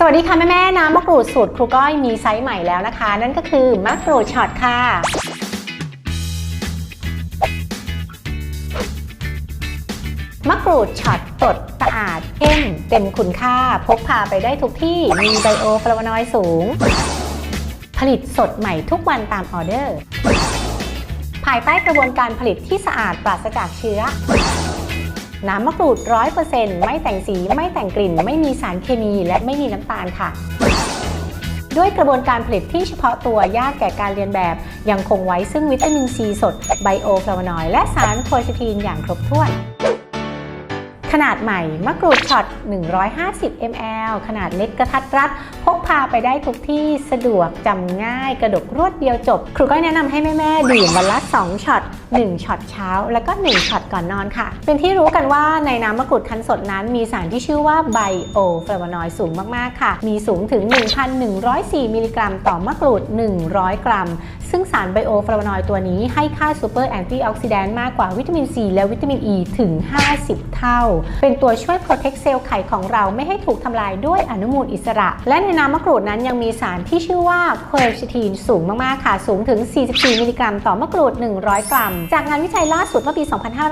สวัสดีค่ะแม่แม่น้ำมะกรูดสูตรครูก้อยมีไซส์ใหม่แล้วนะคะ นั่นก็คือมะกรูดช็อตค่ะมะกรูดช็อตสดสะอาดเข้มเต็มคุณค่า พกพาไปได้ทุกที่มีไบโอฟลาวานอยด์สูง ผลิตสดใหม่ทุกวันตามออเดอร์ ภายใต้กระบวนการผลิตที่สะอาดปราศจากเชื้อ น้ำมะกรูด 100%ไม่แต่งสี ไม่แต่งกลิ่น ไม่มีสารเคมี และไม่มีน้ำตาลค่ะ ด้วยกระบวนการผลิตที่เฉพาะตัวยากแก่การเรียนแบบ ยังคงไว้ซึ่งวิตามินซีสด ไบโอฟลาวานอยด์และสารโคชิทีนอย่างครบถ้วน ขนาดใหม่มะกรูดช็อต 150 ml ขนาดเล็กกระทัดรัด พกพาไปได้ทุกที่สะดวกจำง่ายกระดกรวดเดียวจบ ครูก็แนะนำให้แม่ๆดื่มวันละ 2 ช็อต 1 ช็อตเช้า แล้วก็ 1 ช็อตก่อนนอนค่ะ เป็นที่รู้กันว่าในน้ำมะกรูดคั้นสดนั้น มีสารที่ชื่อว่าไบโอฟลาวานอยด์สูงมากๆค่ะ มีสูงถึง 1,104 มิลลิกรัม ต่อมะกรูด 100 กรัม ซึ่งสารไบโอฟลาวานอยด์ตัวนี้ให้ค่าซูเปอร์แอนตี้ออกซิแดนต์มากกว่าวิตามินซีและวิตามินอ e ีถึง 50 เท่าเป็นตัวช่วยโปรเทคเซลล์ไข่ของเราไม่ให้ถูกทำลายด้วยอนุมูลอิสระ และในน้ำมะกรูดนั้นยังมีสารที่ชื่อว่าโคเอชิทีนสูงมาก ๆ ค่ะ สูงถึง 44 มิลลิกรัม ต่อมะกรูด 100 กรัม จากงานวิจัยล่าสุดเมื่อปี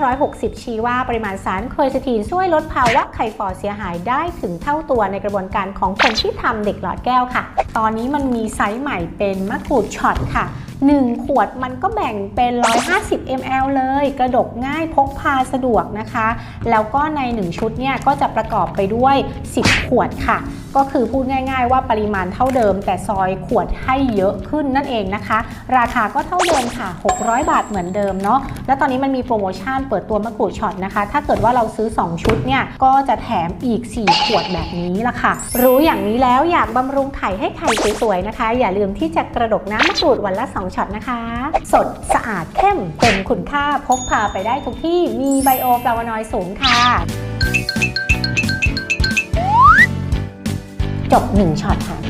2560 ชี้ว่าปริมาณสารโคเอชิทีนช่วยลดภาวะไข่ฝ่อเสียหายได้ถึงเท่าตัวในกระบวนการของคนที่ทำเด็กหลอดแก้วค่ะ ตอนนี้มันมีไซส์ใหม่เป็นมะกรูดช็อตค่ะ 1 ขวดมันก็แบ่งเป็น 150 ml เลย กระดกง่ายพกพาสะดวกนะคะ แล้วก็ใน 1 ชุดเนี่ยก็จะประกอบไปด้วย 10 ขวดค่ะ ก็คือพูดง่าย ๆ ว่าปริมาณเท่าเดิม แต่ซอยขวดให้เยอะขึ้นนั่นเองนะคะ ราคาก็เท่าเดิมค่ะ 600 บาทเหมือนเดิมเนาะแล้วตอนนี้มันมีโปรโมชั่นเปิดตัวมะกรูดช็อตนะคะ ถ้าเกิดว่าเราซื้อ 2 ชุดเนี่ยก็จะแถมอีก 4 ขวดแบบนี้ละค่ะ รู้อย่างนี้แล้วอยากบำรุงไข่ให้ไข่สวยๆนะคะ อย่าลืมที่จะกระดกน้ำมะกรูดวันละ 2ช็อตนะคะ สดสะอาดเข้มเต็มคุณค่าพกพาไปได้ทุกที่มีไบโอฟลาวานอยด์สูงค่ะจบ1ช็อตค่ะ